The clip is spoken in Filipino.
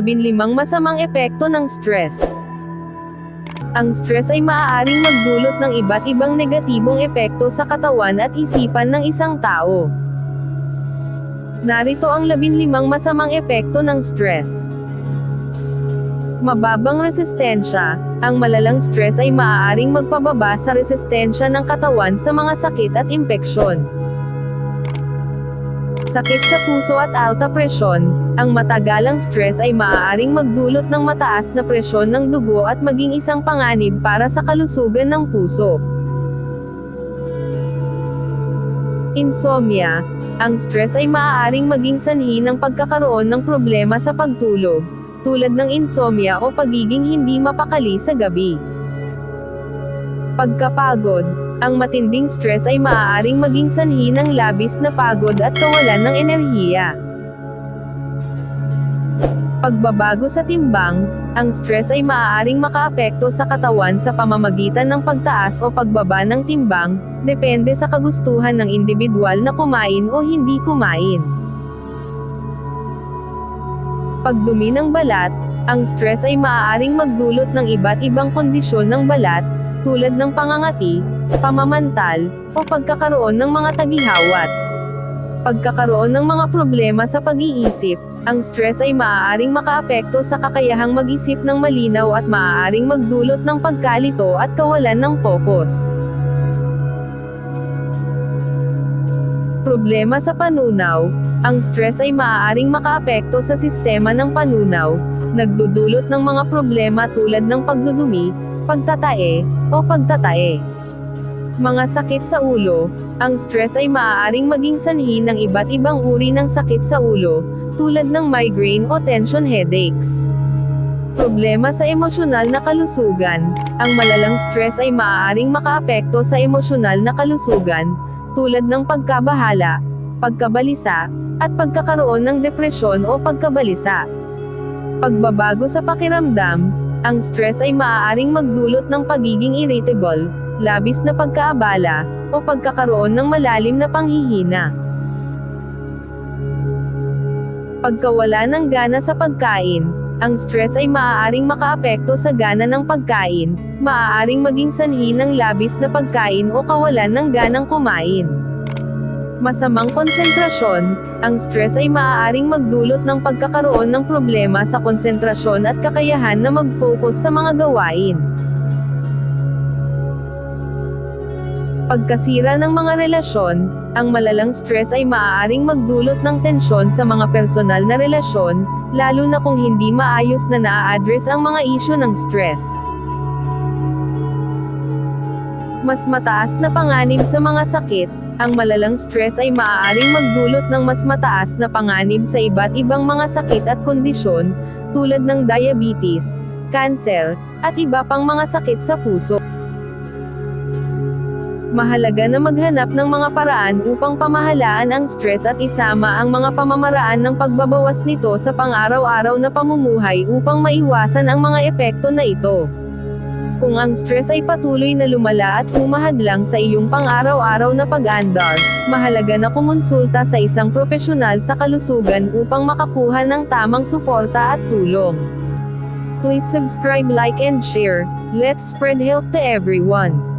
15 masamang epekto ng stress. Ang stress ay maaaring magdulot ng iba't ibang negatibong epekto sa katawan at isipan ng isang tao. Narito ang 15 masamang epekto ng stress. Mababang resistensya, ang malalang stress ay maaaring magpababa sa resistensya ng katawan sa mga sakit at impeksyon. Sakit sa puso at alta presyon, ang matagalang stress ay maaaring magdulot ng mataas na presyon ng dugo at maging isang panganib para sa kalusugan ng puso. Insomnia, ang stress ay maaaring maging sanhi ng pagkakaroon ng problema sa pagtulog, tulad ng insomnia o pagiging hindi mapakali sa gabi. Pagkapagod, ang matinding stress ay maaaring maging sanhi ng labis na pagod at kawalan ng enerhiya. Pagbabago sa timbang, ang stress ay maaaring makaapekto sa katawan sa pamamagitan ng pagtaas o pagbaba ng timbang, depende sa kagustuhan ng individual na kumain o hindi kumain. Pagdumi ng balat, ang stress ay maaaring magdulot ng iba't ibang kondisyon ng balat, tulad ng pangangati, pamamantal, o pagkakaroon ng mga tagihawat. Pagkakaroon ng mga problema sa pag-iisip, ang stress ay maaaring makaapekto sa kakayahang mag-isip ng malinaw at maaaring magdulot ng pagkalito at kawalan ng focus. Problema sa panunaw, ang stress ay maaaring makaapekto sa sistema ng panunaw, nagdudulot ng mga problema tulad ng pagdudumi, pagtatae, o pagtatae. Mga sakit sa ulo, ang stress ay maaaring maging sanhi ng iba't ibang uri ng sakit sa ulo, tulad ng migraine o tension headaches. Problema sa emosyonal na kalusugan, ang malalang stress ay maaaring makaapekto sa emosyonal na kalusugan, tulad ng pagkabahala, pagkabalisa, at pagkakaroon ng depresyon o pagkabalisa. Pagbabago sa pakiramdam, ang stress ay maaaring magdulot ng pagiging irritable, labis na pagkaabala, o pagkakaroon ng malalim na panghihina. Pagkawala ng gana sa pagkain, ang stress ay maaaring makaapekto sa gana ng pagkain, maaaring maging sanhi ng labis na pagkain o kawalan ng ganang kumain. Masamang konsentrasyon, ang stress ay maaaring magdulot ng pagkakaroon ng problema sa konsentrasyon at kakayahan na mag-focus sa mga gawain. Pagkasira ng mga relasyon, ang malalang stress ay maaaring magdulot ng tensyon sa mga personal na relasyon, lalo na kung hindi maayos na naa-address ang mga isyu ng stress. Mas mataas na panganib sa mga sakit, ang malalang stress ay maaaring magdulot ng mas mataas na panganib sa iba't ibang mga sakit at kondisyon, tulad ng diabetes, cancer, at iba pang mga sakit sa puso. Mahalaga na maghanap ng mga paraan upang pamahalaan ang stress at isama ang mga pamamaraan ng pagbabawas nito sa pang-araw-araw na pamumuhay upang maiwasan ang mga epekto na ito. Kung ang stress ay patuloy na lumala at humahadlang sa iyong pang-araw-araw na pag-andar, mahalaga na kumonsulta sa isang profesional sa kalusugan upang makakuha ng tamang suporta at tulong. Please subscribe, like and share. Let's spread health to everyone.